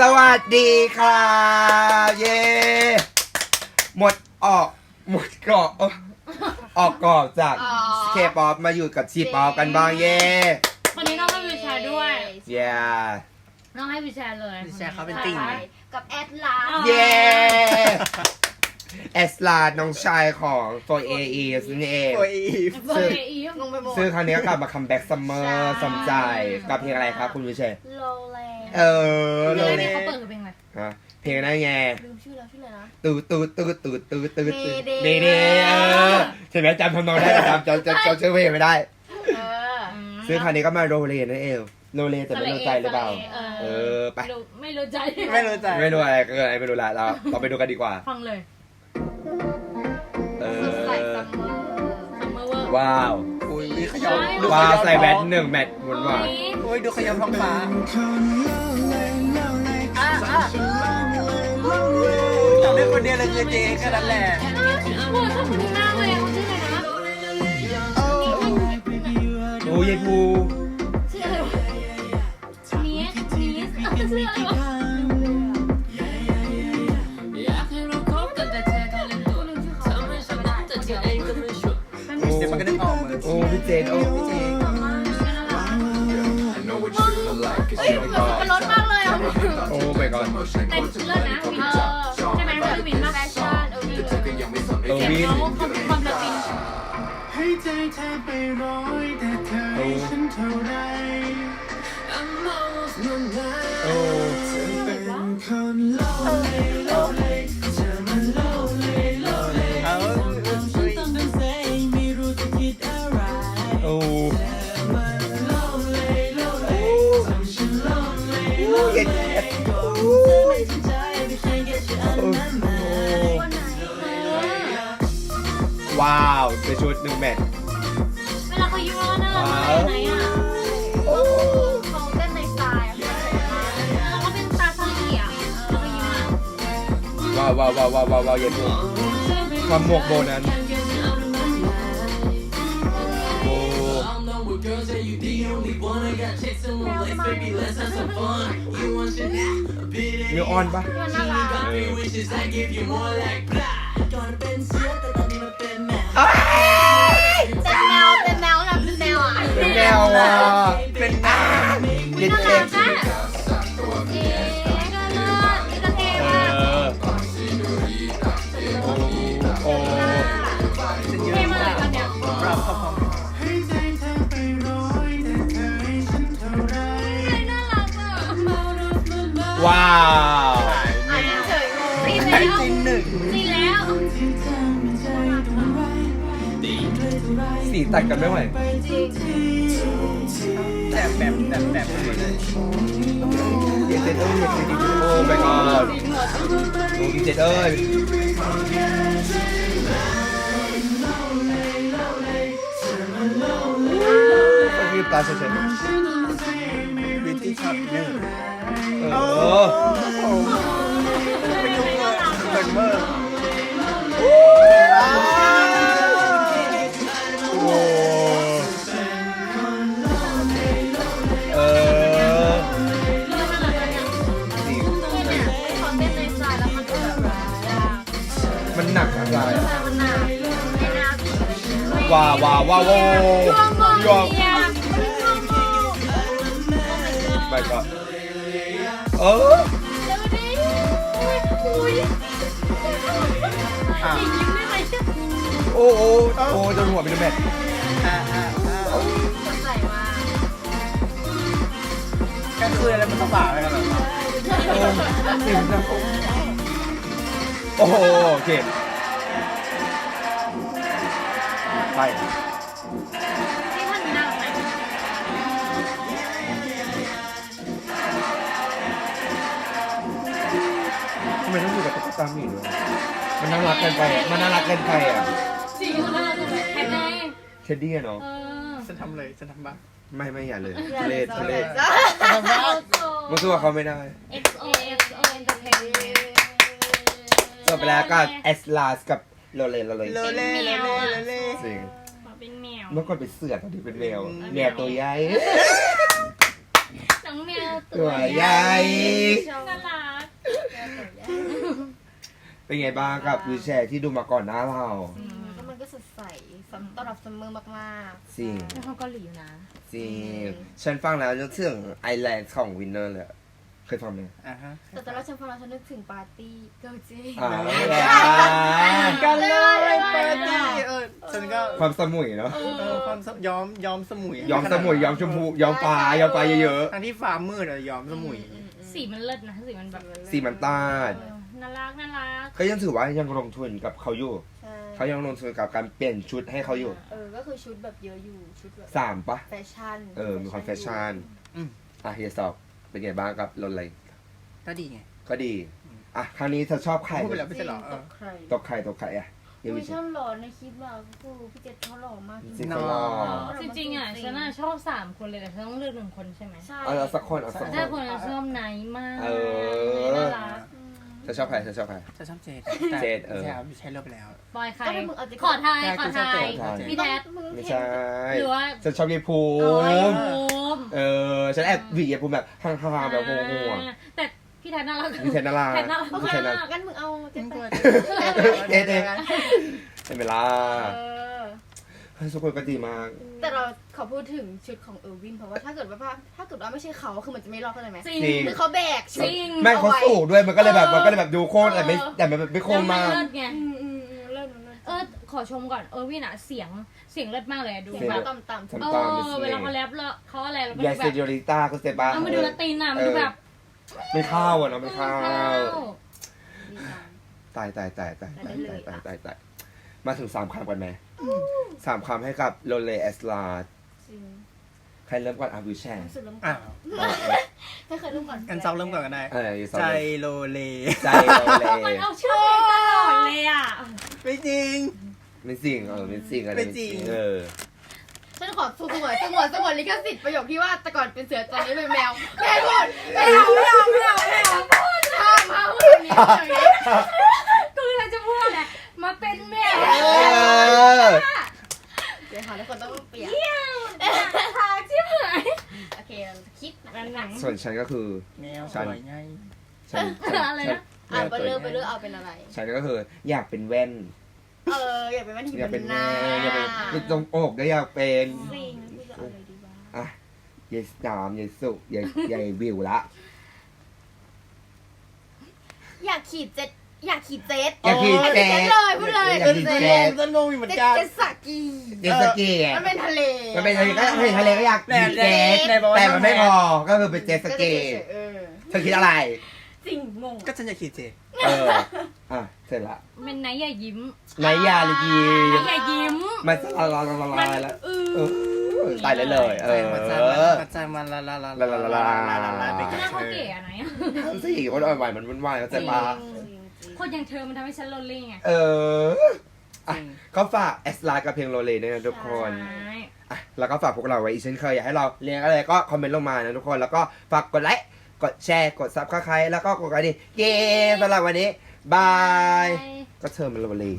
สวัสดีค่ะเย้หมดออกหมดเกาะออกกรอบจากอ๋อ เคป๊อปมาอยู่กับชีป๊อปกันบ้างเย้วันนี้น้องให้วิวแชร์ด้วย เย้น้องให้วิวแชร์เลย วิวแชร์เขาเป็นติ่งใช่กับแอดลาส เย้เอสลาดน้องชายของ4 AE นั่นเอง โอ้ยเบอร์เออีงงไปหมด ซึ่งครั้งนี้ก็กลับมาคัมแบ็กซัมเมอใช่ ร์สมใจกับเพลงอะไรครับคุณวิเชยโลแลน เออเพเลลงยนี้เขาเปิดกับเพลงอะไรฮะเพลงนั้นไงลืมชื่อแล้วชื่ออะไรนะ ตูดตูดตูดตูดตูดตูดตูดเดเดเดเดเออใช่ไหมจำทำนองได้แต่จำจำจำจำชื่อเพลงไม่ได้ เออซึ่งคราวนี้ก็มาโรเลนั่นเองโรเลแต่ไม่รู้ใจหรือเปล่า เออไป ไม่รู้ไม่รู้ใจไม่รู้ใจไม่รู้อะไรก็อะไรไม่รู้ละเราเราไปดูกันดีกว่า ฟังเลยเอสดใสอซัมเมอร์ซัมเมอร์เวอร์ว้าวอุ้ยขใช่ยำดูว้าวขยำใส่แบทท้องหนึ่งแมทหวานหวาน โอ้ยดูขยำท้องฟ้าอะ จำได้คนเดียวเลยคือเจแค่นั้นแหละโอ้ชอบคนนี้มากเลยเขาชื่ออะไรนะโอ้ยายภูชื่ออะไรวะนีสนีสชื่ออะไรวะอยากให้เราคบกันแต่เธอก็เล่นตัวทำให้ฉันนั้นแต่เธอเองก็ไม่ชัวร์เดี๋ยวมันก็นึกออกมาโอ้พี่เจนโอ้พี่เจนเฮ้ยมันสับปะรดมากเลยอะโอ้ไปก่อนแต่เลิศนะวินเออ ใช่ไหมชื่อวินมากแฟชั่นเออวินเลยเออเสียงวินเขาความความละฟินให้ใจเธอไปร้อยแต่เธอให้ฉันเท่าไร I'm almost not there โอ้เป็นคนโลเลโลเลเธอมันโลเว้าวในชุดหนึ่งแมทเวลาเขายิ้มแล้วน่ารักมากเลยไหนอะเขาเต้นในสไตล์อะแล้วเขาเป็นตาสลีอะแล้วก็ยิ้มอะว้าวว้าวว้าวว้าวว้าวว้าวเย็นภูความหมวกโบนั้นโอ้ I know what girls say you the only one I got chicks in one place baby let's have some fun You want shit a bit มีออนปะมันน่ารัก got me wishes I give you more like blah ก่อนเป็นเแนวอะเป็นอ่าเย็นเจ็บเด็กๆเออโอ้โอ้เป็นเยเท่อะเลยตอนน้าพอให้ใจเฮ้ยมันเท่าไรน่ารักอะว้าวตีแล้วตีหนึ่งตีแล้วตีตัดกันไม่ไหว แบบแบบแบบแบบเลยเย็นเจ็ดเอ้ยเย็นเจ็ดโอ้ไปก่อนโอ้พี่เจ็ดเอ้ยก็คือตาเฉยบิธีขับเนี่ยเอโอ้ ไรอะมันหนาไม่น่าผิดว้าวว้าวว้าวว้าวช่วงโมงยวงไปก่อนเออเดี๋ยวดิอุ้ยอะยิ้มได้ไหโอ้โอ้โอ้จนหัวเป็นแมทอะอะอะสดใสมากกลางคืนอะไรมันต้องบ่าอะไรกันหรอโอ้เสียงดังโอ้โหโอเค ปนี่ท่านน่ารักไหมทำไมต้องอยู่กับตุ๊กตาหมีด้วยมันน่ารักเกินไปอะมันน่ารักเกินไปอะสีเขาน่ารักเลยแค่ไหนเชดดี้อะเนาะเออฉันทำเลยฉันทำบ้างไม่ไม่อย่าเลยทุเลศทุเลศทำบ้างมึงสู้กับเขาไม่ได้ XO XO Entertainment จบไปแล้วก็เอสลาสกับ โรเลโรเลเลเล่เลเล่เลเล่จริงเป็นแมว เมื่อก่อนเป็นเสือตอนนี้เป็นแมวแมวตัวใหญ่น้องงแมวตัวใหญ่น่ารักเป็นไงบ้างกับวิวแชร์ที่ดูมาก่อนหน้าเราก็มันก็สดใสสำต้อนรับซัมเมอร์มากจริงเป็นคนเกาหลีอยู่นะจริงฉันฟังแล้วนึกถึงไอแลนด์ของวินเนอร์เลยอะ เคยฟังไหมอะฮะๆแต่ตอนแรกฉันฟังแล้วฉันนึกถึงปาร์ตี้เกิร์ลจีอ่ากันเลยเปิดดีเออฉันก็ความสมุยเนาะเออความสย้อมย้อมสมุยยอมสมุยยอมชมพูยอมฟ้ายอมฟ้าเยอะทั้งที่ฟ้ามืดอะย้อมสมุย สีมันเลิศนะสีมันแบบๆสีมันตาดเออน่ารักน่ารัก ก็ยังถือว่ายังลงทุนกับเขาอยู่ใช่เขายังลงทุนกับการเปลี่ยนชุดให้เขาอยู่เออ ก็คือชุดแบบเยอะอยู่ ชุดแบบสามปะแฟชั่น เออมีความแฟชั่นอืม อะเฮียสอบ เป็นไงบ้างกับรถอะไร ก็ดีไง ก็ดี อะ ครั้งนี้เธอชอบใครพูดไปแล้ว ไม่จริใช่งเหรอเอตอกใครตกใครตกใครอะเออุ้วิยชชอบหล่อในคลิปแบบกูพี่เจษเขาหล่อมากจริงเขาหล่อ จริงๆอะฉันน่ะชอบสามคนเลยแต่ฉันต้องเลือกหนึ่งคนใช่ไหมใช่เอาเอาสักคนเอาสักคถ้าน คนชอบไนท์มากเออ น่ารักอืมเธอชอบใครเธอชอบใคร จะชอบเจดเจดเออ ใช่ครับใช้เลิกไปแล้วบอยใครก็ถ้ามึงเอาจริงขอทายใช่ขอทายกูชอบเจดพี่แท็มึงไม่เห็นใช่หรือว่าฉันชอบยายภูโอ้ยมิภูมิ เออฉันแอบหวียายภูมิแบบห่างๆแบบโง่อ่าแต่พี่แท็น่ารัก ๆมีเทนนาราแท็น่ารัก โอมีเคเทนนารางั้นมึงเอาเจษไปเอ๊ะเอ๊ะเป็นเวลาเออเฮ้ยทุกคนก็ดีมาก แต่เราขอพูดถึงชุดของเออร์วินเพราะว่าถ้าเกิดว่าถ้าเกิดว่าไม่ใช่เขาคือมันจะไม่รอดเข้าใจไหมจริง จริง คือเขาแบกชุจดริง แม่งเขาสูงด้วยมันก็เลยแบบเออมันก็เลยแบบดูโค้งแต่ไม่แต่มันไม่โค้งมาก แล้วนเลิศไง อืมอืมอืมเลิศเลิศ เออ ขอชมก่อนเออวินอะเสียงเสียงเลิศมากเลยอะดูเสียงแบบต่ำต่ำต่ำ เออเวลาเขาแรปแล้วเขาอะไรแล้วก็ยาดูเซแบบโยริต้าก็เซบาเอามาดูละตินอะมันดูแบบไม่เข้าอะเนาะไม่เข้าดีจังตายตายตายตายตายได้ตายเลยตายตายตายมาถึงสามคำกันไหมสามคำให้กับโรเลเอสลาจริงใครเริ่มก่อนอาวิแชร์รู้สึกเริ่มก่อะอนไม่เคยเริ่มก่อนกันเซาเริ่มก่อนกันได้ เอออยู่สองใจเลยโลเล ใจโรเลมันเอาชื่อเพลงตลอดเลยอะไม่จริง ไม่จริงเออไม่จริงอะไรไม่จริง เออฉันขอสงวนสงวนสงวนลิขสิทธิ์ประโยคที่ว่าแต่ก่อนเป็นเสือตอนนี้เป็นแมวไม่ให้พูดไม่เอาไม่เอาไม่เอาไม่เอาห้ามห้ามพูดแบบนี้อย่างนี้คือเราจะพูดอะไรมาเป็นแมวเออเดี๋ยวค่ะทุกคนต้องเปลี่ยนเที่ยวทางชิบหายโอเคเราคิดนะกันหนังส่วนฉันก็คือ แมวสวยไงฉันฉันอะไรนะอะฉันไปเลือกไปเลือกเอาเป็นอะไร ฉันก็คืออยากเป็นแว่น เอออย่าเป็นวันที่อยากเป็เป็นนหแว่น้านอยากเป็นเป็นตรงอกก็อยากเป็นจริงพี่จะเอาอะไรดีวะอะยายสามยายสุยายยายวิวละอยากขี่เจ็ตอยากขี่เจ็ตอยากขี่เจ็เจ็ตตเลยพูดเลยอยากขี่เจ็เจ็ตตฉันงงอยู่เหมือนเจ็ตกันเจ็ตสกีเจ็ตสกีอะมันเป็นทะเลมันเป็นทะเลก็เห็นทะเลก็อยากขี่เจ็ตไหนบอกว่าแต่มันไม่พอก็คือเป็นเจ็ตสกีเออเธอคิดอะไร จริงงงก็ฉันอยากขี่เจเออ อะเสร็จละเป็นไนท์อย่ายิ้มนายยาลีกีไนท์อย่ายิ้ม มันละลายละลายแล้วเอเอออตายเลยเลยเออ หัวใจมันหัวใจมันละละละละละละละละละไปกับหน้าเธเขาอเก๋อะไหนอะทำสิคนอ่อนไหวมันวุ่นวายเข้าใจปะคนอย่างเธอมันทำให้ฉันโลลี่ไงเออจริงเขาฝากแอสไลน์กับเพลงโรเลด้วยนะทุกคน ใช่อะแล้วก็ฝากพวกเราไว้อีกเช่นเคยอยากให้เราเรียนอะไรก็คอมเมนต์ลงมานะทุกคนแล้วก็ฝากกดไลค์กดแชร์กดซับสไครต์แล้วก็กดกระดิ่งเย้สำหรับวันนี้ บาย ก็เธอมันโรเลอะ